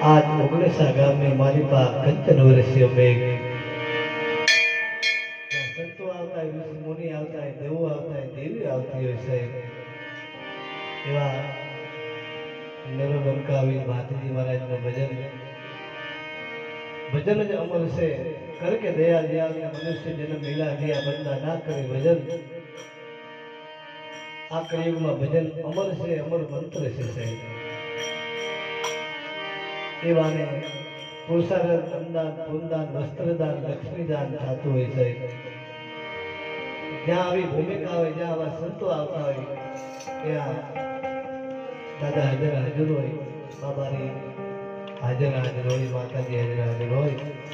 આજ ઓગણસા ગામે મારી પા કંચન વર્ષીય મેઘ સંતો આવતા હોય મુનિ આવતા હોય દેવો આવતા હોય દેવી આવતી હોય સાહેબ એવા મેરો બંકાવી ભાતીજી મહારાજનું ભજન ભજન જ અમર છે કર કે દયા દયા મનુષ્ય જન્મ મિલા ગયા બંદા ના કરે ભજન આ કળિયુગમાં ભજન અમર છે અમર મંત્ર છે સાહેબ એવાને પુરુષાર્થ ધનદાન પૂનદાન વસ્ત્રદાન, લક્ષ્મીદાન થતું હોય છે. જ્યાં આવી ભૂમિકા હોય, જ્યાં આવા સંતો આવતા હોય, ત્યાં દાદા હાજર હાજર હોય બાબાની હાજર હાજર હોય, માતાજી હાજર હાજર હોય.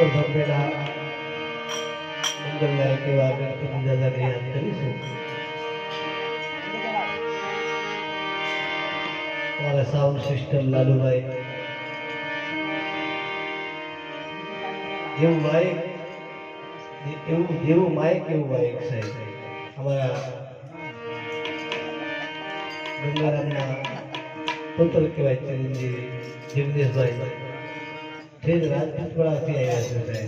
તો ભગવેલા મંગલદાયક એવા ગણપતિ દાદાને યાદ કરીશું? મારા સાઉન્ડ સિસ્ટમ લાલુભાઈ જેવું માઇક એવું, જેવું માઇક એવું માઇક સાહેબ અમારા ગંગારામના પુત્ર કહેવાય ચિરંજીવી જગદીશભાઈ. ફિર રાજપીપળાથી આવ્યા છે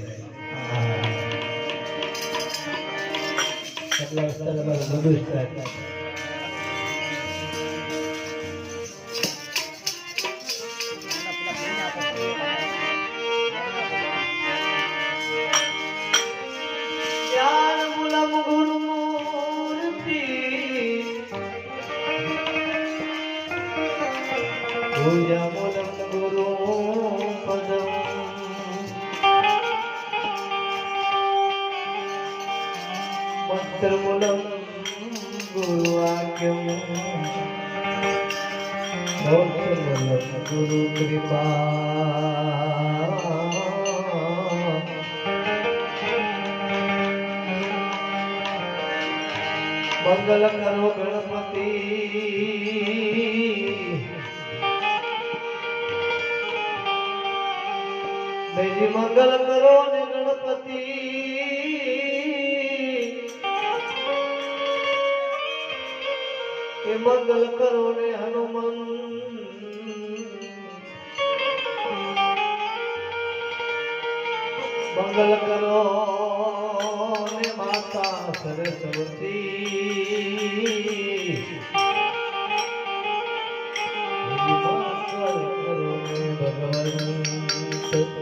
એટલા વિસ્તાર અમારું બધું સ્ટાર્ટ Goyamo ગુરુ કૃપા મંગલ કરો ગણપતિ મંગલ કરો ને ગણપતિ એ મંગલ કરો ને હનુમન. મંગલ કરો ને માતા સરસ્વતી. મંગલ કરો ને ભગવંત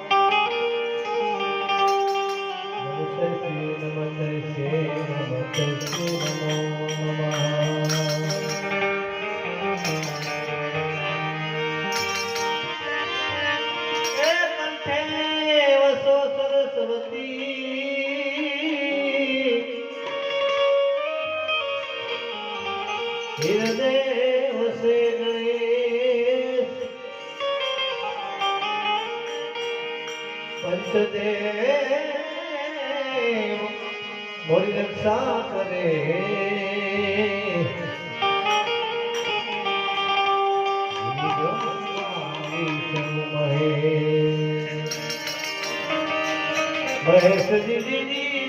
હૃદય વસે ગણેશ પંચદેવ મોરી રક્ષા મહેશ મોર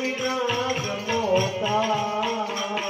વિના ગમોતા